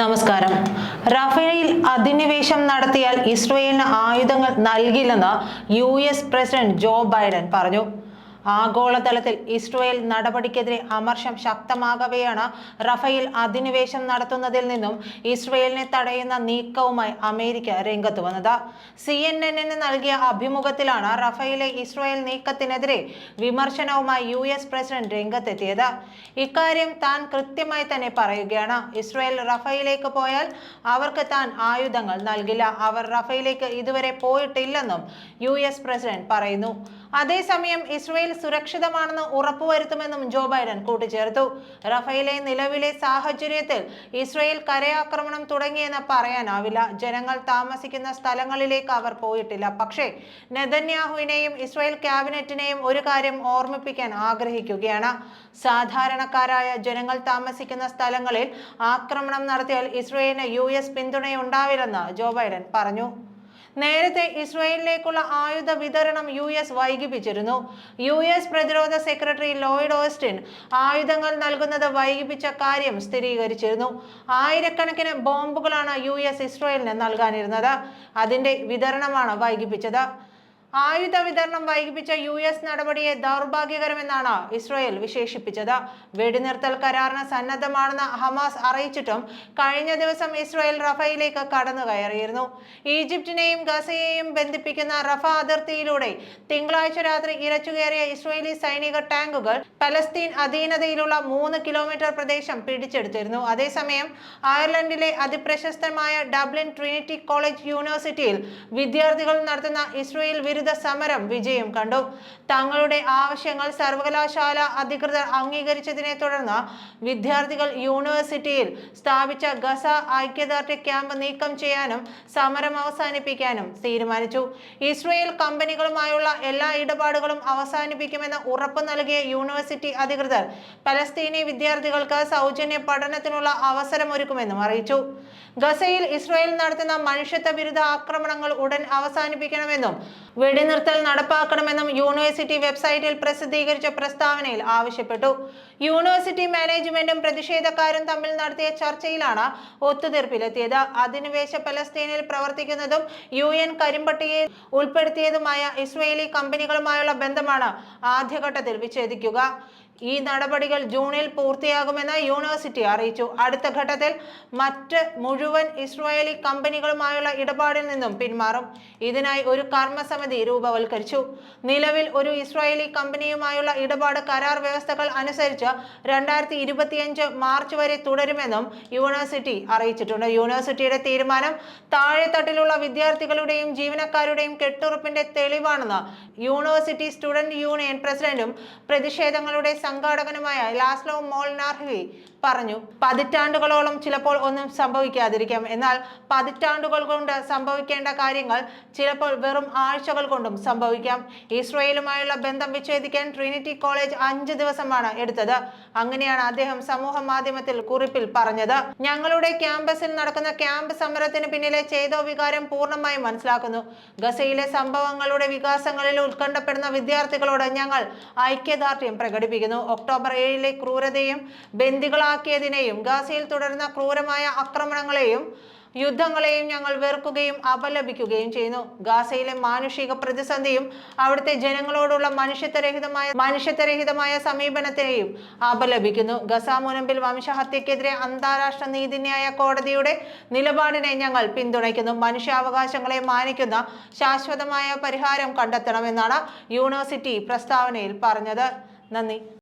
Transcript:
നമസ്കാരം. റഫേലിൽ അധിനിവേശം നടത്തിയാൽ ഇസ്രയേലിന് ആയുധങ്ങൾ നൽകില്ലെന്ന് U S president Joe Biden പറഞ്ഞു. ആഗോളതലത്തിൽ ഇസ്രയേൽ നടപടിക്കെതിരെ അമർഷം ശക്തമാകവെയാണ് റഫേൽ അധിനിവേശം നടത്തുന്നതിൽ നിന്നും ഇസ്രയേലിനെ തടയുന്ന നീക്കവുമായി അമേരിക്ക രംഗത്ത് വന്നത്. സി എൻ എന്നിന് നൽകിയ അഭിമുഖത്തിലാണ് റഫേലെ ഇസ്രയേൽ നീക്കത്തിനെതിരെ വിമർശനവുമായി യു എസ് പ്രസിഡന്റ് രംഗത്തെത്തിയത്. ഇക്കാര്യം താൻ കൃത്യമായി തന്നെ പറയുകയാണ്. ഇസ്രയേൽ റഫയിലേക്ക് പോയാൽ അവർക്ക് താൻ ആയുധങ്ങൾ നൽകില്ല. അവർ റഫയിലേക്ക് ഇതുവരെ പോയിട്ടില്ലെന്നും യു പ്രസിഡന്റ് പറയുന്നു. അതേസമയം ഇസ്രയേൽ സുരക്ഷിതമാണെന്ന് ഉറപ്പുവരുത്തുമെന്നും ജോ ബൈഡൻ കൂട്ടിച്ചേർത്തു. റഫയിലെ നിലവിലെ സാഹചര്യത്തിൽ ഇസ്രയേൽ കരയാക്രമണം തുടങ്ങിയെന്ന് പറയാനാവില്ല. ജനങ്ങൾ താമസിക്കുന്ന സ്ഥലങ്ങളിലേക്ക് അവർ പോയിട്ടില്ല. പക്ഷേ നെതന്യാഹുവിനെയും ഇസ്രയേൽ ക്യാബിനറ്റിനെയും ഒരു കാര്യം ഓർമ്മിപ്പിക്കാൻ ആഗ്രഹിക്കുകയാണ്. സാധാരണക്കാരായ ജനങ്ങൾ താമസിക്കുന്ന സ്ഥലങ്ങളിൽ ആക്രമണം നടത്തിയാൽ ഇസ്രയേലിന് യു എസ് പിന്തുണയുണ്ടാവില്ലെന്ന് ജോ ബൈഡൻ പറഞ്ഞു. നേരത്തെ ഇസ്രയേലിലേക്കുള്ള ആയുധ വിതരണം യു എസ് വൈകിപ്പിച്ചിരുന്നു. യു എസ് പ്രതിരോധ സെക്രട്ടറി ലോയിഡ് ഓസ്റ്റിൻ ആയുധങ്ങൾ നൽകുന്നത് വൈകിപ്പിച്ച കാര്യം സ്ഥിരീകരിച്ചിരുന്നു. ആയിരക്കണക്കിന് ബോംബുകളാണ് യു എസ് ഇസ്രയേലിന് നൽകാനിരുന്നത്. അതിന്റെ വിതരണമാണ് വൈകിപ്പിച്ചത്. ആയുധ വിതരണം വൈകിപ്പിച്ച യു എസ് നടപടിയെ ദൗർഭാഗ്യകരമെന്നാണ് ഇസ്രയേൽ വിശേഷിപ്പിച്ചത്. വെടിനിർത്തൽ കരാറിന് സന്നദ്ധമാണെന്ന് ഹമാസ് അറിയിച്ചിട്ടും കഴിഞ്ഞ ദിവസം ഇസ്രയേൽ റഫയിലേക്ക് കടന്നു കയറിയിരുന്നു ഈജിപ്തിനെയും ഗസയെയും ബന്ധിപ്പിക്കുന്ന റഫ അതിർത്തിയിലൂടെ തിങ്കളാഴ്ച രാത്രി ഇരച്ചുകയറിയ ഇസ്രയേലി സൈനിക ടാങ്കുകൾ പലസ്തീൻ അധീനതയിലുള്ള മൂന്ന് കിലോമീറ്റർ പ്രദേശം പിടിച്ചെടുത്തിരുന്നു. അതേസമയം അയർലൻഡിലെ അതിപ്രശസ്തമായ ഡബ്ലിൻ ട്രിനിറ്റി കോളേജ് യൂണിവേഴ്സിറ്റിയിൽ വിദ്യാർത്ഥികൾ നടത്തുന്ന ഇസ്രയേൽ വിരുദ്ധ സമരം വിജയം കണ്ടു. തങ്ങളുടെ ആവശ്യങ്ങൾ സർവകലാശാല അധികൃതർ അംഗീകരിച്ചതിനെ തുടർന്ന് വിദ്യാർത്ഥികൾ യൂണിവേഴ്സിറ്റിയിൽ സ്ഥാപിച്ച ഗസ ഐക്യദാർഢ്യ ക്യാമ്പ് നീക്കം ചെയ്യാനും സമരം അവസാനിപ്പിക്കാനും തീരുമാനിച്ചു. ഇസ്രയേൽ കമ്പനികളുമായുള്ള എല്ലാ ഇടപാടുകളും അവസാനിപ്പിക്കുമെന്ന് ഉറപ്പ് നൽകിയ യൂണിവേഴ്സിറ്റി അധികൃതർ പലസ്തീനി വിദ്യാർത്ഥികൾക്ക് സൗജന്യ പഠനത്തിനുള്ള അവസരമൊരുക്കുമെന്നും അറിയിച്ചു. ഗസയിൽ ഇസ്രയേൽ നടത്തുന്ന മനുഷ്യത്വ വിരുദ്ധ ആക്രമണങ്ങൾ ഉടൻ അവസാനിപ്പിക്കണമെന്നും വെടിനിർത്തൽ നടപ്പാക്കണമെന്നും യൂണിവേഴ്സിറ്റി വെബ്സൈറ്റിൽ പ്രസിദ്ധീകരിച്ച പ്രസ്താവനയിൽ ആവശ്യപ്പെട്ടു. യൂണിവേഴ്സിറ്റി മാനേജ്മെന്റും പ്രതിഷേധക്കാരും തമ്മിൽ നടത്തിയ ചർച്ചയിലാണ് ഒത്തുതീർപ്പിലെത്തിയത്. അധിനിവേശ പലസ്തീനിൽ പ്രവർത്തിക്കുന്നതും യു എൻ കരിമ്പട്ടികയിൽ ഉൾപ്പെടുത്തിയതുമായ ഇസ്രയേലി കമ്പനികളുമായുള്ള ബന്ധമാണ് ആദ്യഘട്ടത്തിൽ വിച്ഛേദിക്കുക. ഈ നടപടികൾ ജൂണിൽ പൂർത്തിയാകുമെന്ന് യൂണിവേഴ്സിറ്റി അറിയിച്ചു. അടുത്ത ഘട്ടത്തിൽ മറ്റ് മുഴുവൻ ഇസ്രായേലി കമ്പനികളുമായുള്ള ഇടപാടിൽ നിന്നും പിന്മാറും. ഇതിനായി ഒരു കർമ്മസമിതി രൂപവൽക്കരിച്ചു. നിലവിൽ ഒരു ഇസ്രായേലി കമ്പനിയുമായുള്ള ഇടപാട് കരാർ വ്യവസ്ഥകൾ അനുസരിച്ച് രണ്ടായിരത്തി ഇരുപത്തിയഞ്ച് മാർച്ച് വരെ തുടരുമെന്നും യൂണിവേഴ്സിറ്റി അറിയിച്ചിട്ടുണ്ട്. യൂണിവേഴ്സിറ്റിയുടെ തീരുമാനം താഴെത്തട്ടിലുള്ള വിദ്യാർത്ഥികളുടെയും ജീവനക്കാരുടെയും കെട്ടുറപ്പിന്റെ തെളിവാണെന്ന് യൂണിവേഴ്സിറ്റി സ്റ്റുഡന്റ് യൂണിയൻ പ്രസിഡന്റും പ്രതിഷേധങ്ങളുടെ സംഘാടകനുമായ ലാസ്ലോ മോൾനാർഹി പറഞ്ഞു പതിറ്റാണ്ടുകളോളം ചിലപ്പോൾ ഒന്നും സംഭവിക്കാതിരിക്കാം. എന്നാൽ പതിറ്റാണ്ടുകൾ കൊണ്ട് സംഭവിക്കേണ്ട കാര്യങ്ങൾ ചിലപ്പോൾ വെറും ആഴ്ചകൾ കൊണ്ടും സംഭവിക്കാം. ഇസ്രയേലുമായുള്ള ബന്ധം വിച്ഛേദിക്കാൻ ട്രിനിറ്റി കോളേജ് അഞ്ച് ദിവസമാണ് എടുത്തത്. അങ്ങനെയാണ് അദ്ദേഹം സമൂഹ മാധ്യമത്തിൽ കുറിപ്പിൽ പറഞ്ഞത്. ഞങ്ങളുടെ ക്യാമ്പസിൽ നടക്കുന്ന ക്യാമ്പ് സമരത്തിന് പിന്നിലെ ചേതോ വികാരം പൂർണമായും മനസ്സിലാക്കുന്നു. ഗസയിലെ സംഭവങ്ങളുടെ വികാസങ്ങളിൽ ഉത്കണ്ഠപ്പെടുന്ന വിദ്യാർത്ഥികളോട് ഞങ്ങൾ ഐക്യദാർഢ്യം പ്രകടിപ്പിക്കുന്നു. ഒക്ടോബർ ഏഴിലെ ക്രൂരതയും ബന്ദികളാക്കിയതിനെയും ഗാസയിൽ തുടരുന്ന ക്രൂരമായ ആക്രമണങ്ങളെയും യുദ്ധങ്ങളെയും ഞങ്ങൾ വെറുക്കുകയും അപലപിക്കുകയും ചെയ്യുന്നു. ഗാസയിലെ മാനുഷിക പ്രതിസന്ധിയും അവിടുത്തെ ജനങ്ങളോടുള്ള മനുഷ്യത്വരഹിതമായ മനുഷ്യത്വരഹിതമായ സമീപനത്തെയും അപലപിക്കുന്നു. ഗസ മുനമ്പിൽ വംശഹത്യക്കെതിരെ അന്താരാഷ്ട്ര നീതിന്യായ കോടതിയുടെ നിലപാടിനെ ഞങ്ങൾ പിന്തുണയ്ക്കുന്നു. മനുഷ്യാവകാശങ്ങളെ മാനിക്കുന്ന ശാശ്വതമായ പരിഹാരം കണ്ടെത്തണമെന്നാണ് യൂണിവേഴ്സിറ്റി പ്രസ്താവനയിൽ പറഞ്ഞത്. നന്ദി.